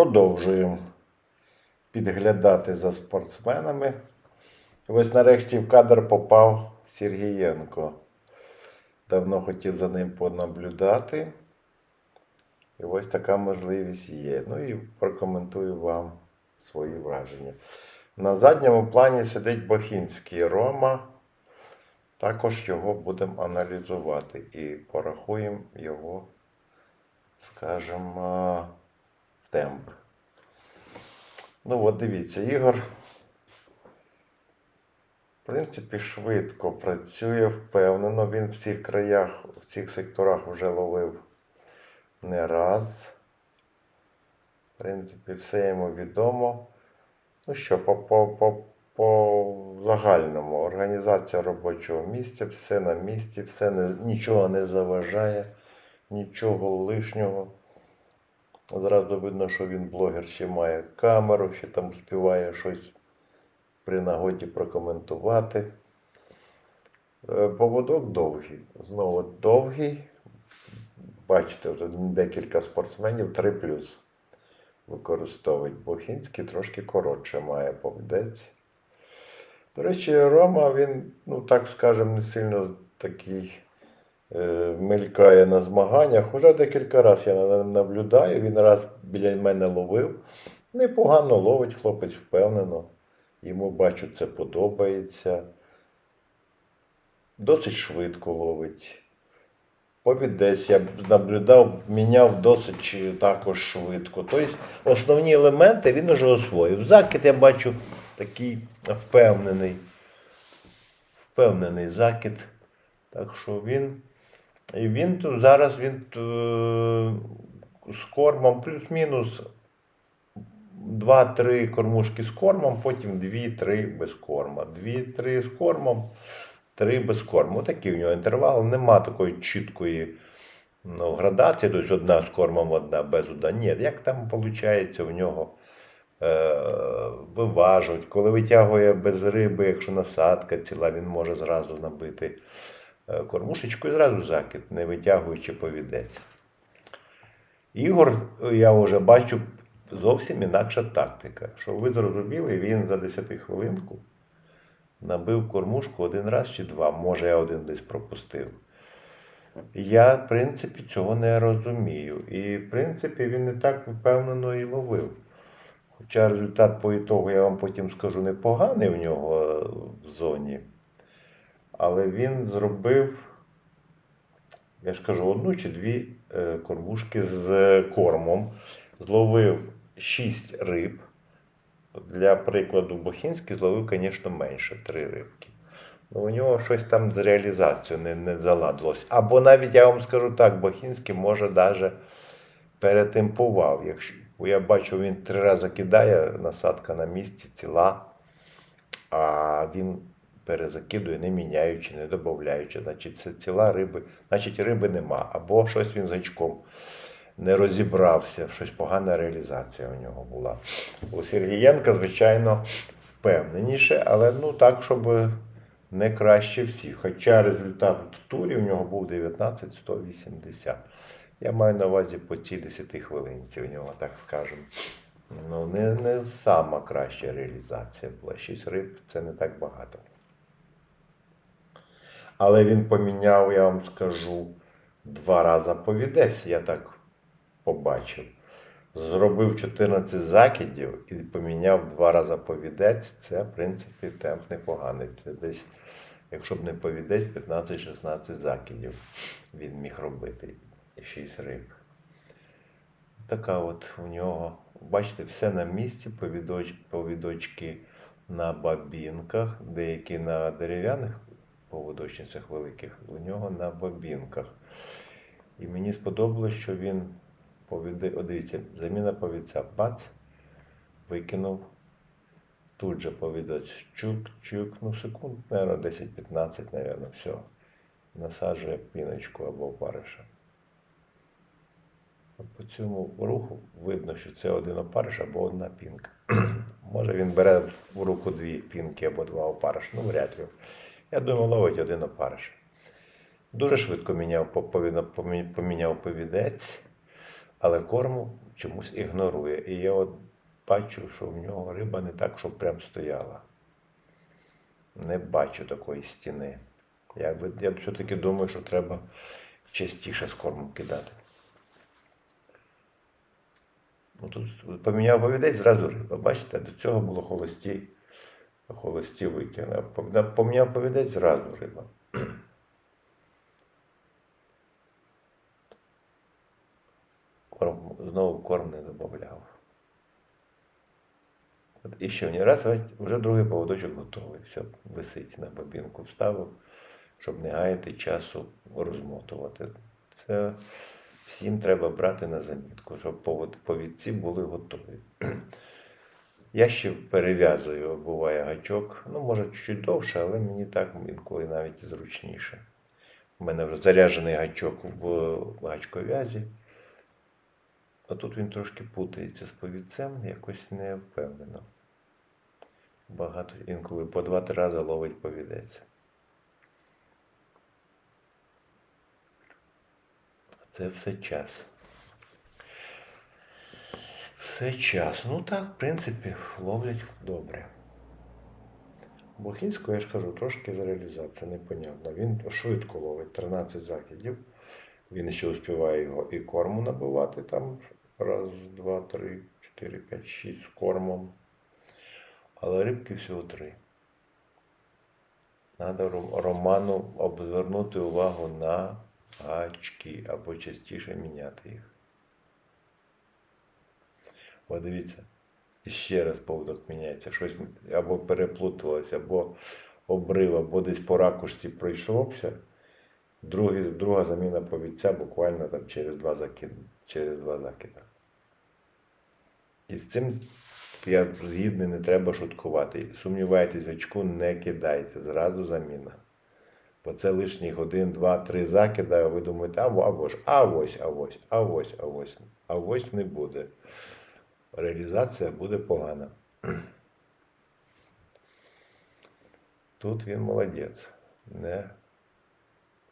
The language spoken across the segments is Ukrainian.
Продовжуємо підглядати за спортсменами. Ось нарешті в кадр попав Сергієнко. Давно хотів за ним понаблюдати. І ось така можливість є. Ну і прокоментую вам свої враження. На задньому плані сидить Бохінський Рома. Також його будемо аналізувати і порахуємо його, скажімо, темп. Ну, от дивіться, Ігор, в принципі, швидко працює, впевнено. Він в цих краях, в цих секторах вже ловив не раз. В принципі, все йому відомо. Ну що, по, по, по, по загальному організація робочого місця, все на місці, все не, нічого не заважає, нічого лишнього. Зразу видно, що він блогер ще має камеру, ще там співає щось при нагоді прокоментувати. Е, Поводок довгий. Знову довгий. Бачите, вже декілька спортсменів 3 використовують. Бохінський трошки коротше має повідець. До речі, Рома, він, ну так скажемо, не сильно такий мелькає на змаганнях. Уже декілька разів я на- наблюдаю, він раз біля мене ловив. Непогано ловить хлопець, впевнено. Йому бачу, це подобається. Досить швидко ловить. Повідець я наблюдав, міняв досить е, також швидко. Тобто основні елементи він уже освоїв. Закид я бачу такий впевнений. Впевнений закид. Так що він. І він зараз він е, з кормом плюс-мінус 2-3 кормушки з кормом, потім 2-3 без корма. 2-3 з кормом, 3 без корму. Такий у нього інтервал. Нема такої чіткої ну, градації, тобто одна з кормом, одна без одна. Ні, як там виходить у нього е, виважують. Коли витягує без риби, якщо насадка ціла, він може зразу набити кормушечку і зразу закид, не витягуючи повідець. Ігор, я вже бачу, зовсім інакша тактика. Щоб ви зрозуміли, він за 10 хвилинку набив кормушку один раз чи два. Може, я один десь пропустив. Я, в принципі, цього не розумію. І, в принципі, він не так впевнено і ловив. Хоча результат по ітогу я вам потім скажу непоганий в нього е, в зоні. Але він зробив, я ж кажу, одну чи дві е, кормушки з кормом. Зловив 6 риб. Для прикладу, Бохінський зловив, звісно, менше три рибки. Ну, у нього щось там з реалізацією не, не заладилось. Або навіть я вам скажу так, Бохінський може навіть перетемпував. Якщо, я бачу, він три рази кидає, насадка на місці ціла, а він перезакидує, не міняючи, не додаючи. Значить, це ціла риби, значить риби нема. Або щось він з гачком не розібрався, щось погана реалізація у нього була. У Сергієнка, звичайно, впевненіше, але ну так, щоб не краще всіх. Хоча результат в турі у нього був 19-180. Я маю на увазі по цій 10 хвилинці у нього, так скажемо. Ну, не, не сама краща реалізація була. 6 риб це не так багато. Але він поміняв, я вам скажу, два рази повідець, я так побачив. Зробив 14 закидів і поміняв два рази повідець. Це, в принципі, темп непоганий. Це десь, якщо б не повідець, 15-16 закидів він міг робити. 6 риб. Така от у нього, бачите, все на місці, повідоч, повідочки на бабінках, деякі на дерев'яних поводочницях великих, у нього на бабінках. І мені сподобалось, що він повіде, о, дивіться, заміна повідця, бац, викинув. Тут же повідець чук-чук, ну секунд, мабуть, 10-15, мабуть, все. Насаджує піночку або опариша. По цьому руху видно, що це один опариш або одна пінка. Може він бере в руку дві пінки або два опариш, ну вряд ли. Я думаю, ловить один опариш. Дуже швидко міняв, поміняв повідець. але корму чомусь ігнорує. І я от бачу, що в нього риба не так, щоб прям стояла. Не бачу такої стіни. Я, я все-таки думаю, що треба частіше з кормом кидати. Ну, тут поміняв повідець, зразу риба. Бачите, до цього було холості, холості витягнення. Пом- Поміняв повідець, зразу риба. Корм, знову корм не додавав. І ще ні раз, вже другий поводочок готовий. Все, висить на бобінку, вставив, щоб не гаяти часу розмотувати. Це всім треба брати на замітку, щоб повідці були готові. Я ще перев'язую, буває гачок. Ну, може, чуть довше, але мені так інколи навіть зручніше. У мене вже заряджений гачок в гачковязі. А тут він трошки путається з повідцем, якось не впевнено. Багато інколи по два-три рази ловить повідець. Це все час. Все час. Ну так, в принципі, ловлять добре. Бохінського, я ж кажу, трошки за непонятно. Він швидко ловить 13 закидів. Він ще успіває його і корму набивати там. Раз, два, три, чотири, п'ять, шість з кормом. Але рибки всього три. Треба Роману обзвернути увагу на гачки або частіше міняти їх. О, дивіться, і ще раз поводок міняється. Щось або переплуталось, або обрив, або десь по ракушці пройшовся. Другий, друга заміна повідця буквально там через два закиди. Через два закида. І з цим я згідний, не треба шуткувати. Сумнівайтесь, в очку не кидайте, зразу заміна. Бо це лишніх один, два, три закида, а ви думаєте, а, або ж, а ось, а ось, а ось, а ось. А ось не буде. Реалізація буде погана. Тут він молодець. Не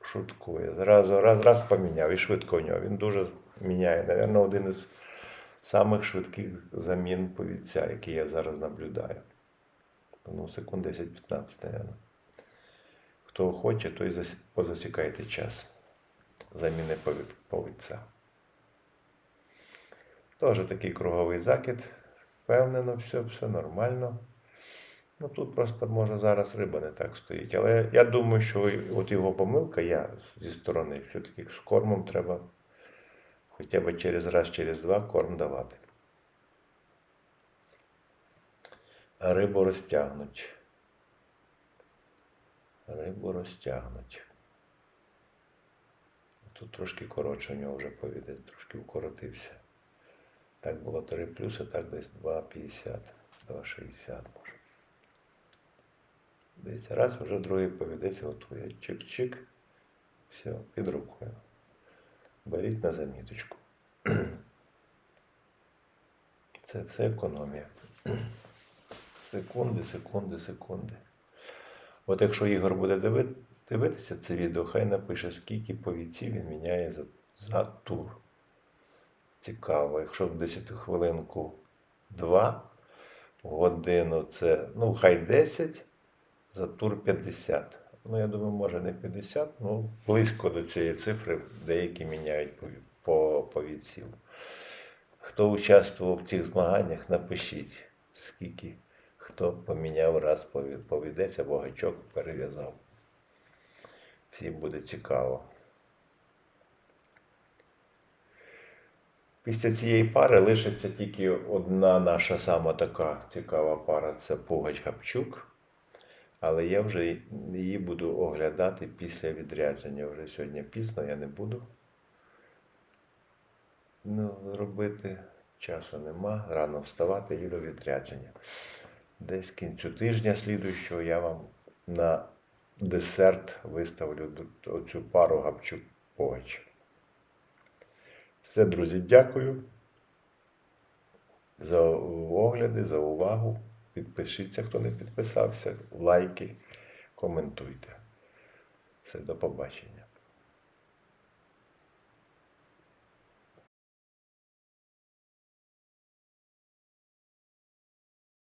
шуткує. Зразу раз, раз поміняв і швидко у нього. Він дуже міняє. Навірно, один із самих швидких замін повідця, які я зараз наблюдаю. Ну, секунд 10-15, напевно. Хто хоче, той позасікайте час заміни повідця. Теж такий круговий закид. Впевнено, все, все нормально. Ну тут просто може зараз риба не так стоїть. Але я думаю, що от його помилка, я зі сторони, все-таки з кормом треба хоча б через раз, через два корм давати. Рибу розтягнуть. Рибу розтягнуть. Тут трошки коротше у нього вже повідець, трошки укоротився. Так було 3 плюси, так десь 2,50, 2,60 може. Десь раз вже другий повідець готує. Чик-чик. Все, під рукою. Беріть на заміточку. Це все економія. Секунди, секунди, секунди. От якщо Ігор буде дивитися це відео, хай напише, скільки повідців він міняє за, за тур. Цікаво, якщо в 10 хвилинку 2, годину це, ну, хай 10, за тур 50. Ну, я думаю, може не 50, ну близько до цієї цифри деякі міняють пові- по повідців. Хто участвував в цих змаганнях, напишіть, скільки хто поміняв раз пові- повідець або гачок перев'язав. Всім буде цікаво. Після цієї пари лишиться тільки одна наша сама така цікава пара це Пугач Гапчук. Але я вже її буду оглядати після відрядження. Вже сьогодні пізно, я не буду. Ну, робити часу нема. Рано вставати і до відрядження. Десь кінцю тижня слідуючого я вам на десерт виставлю оцю пару гапчук Пугач. Все, друзі, дякую за огляди, за увагу. Підпишіться, хто не підписався, лайки, коментуйте. Все, до побачення.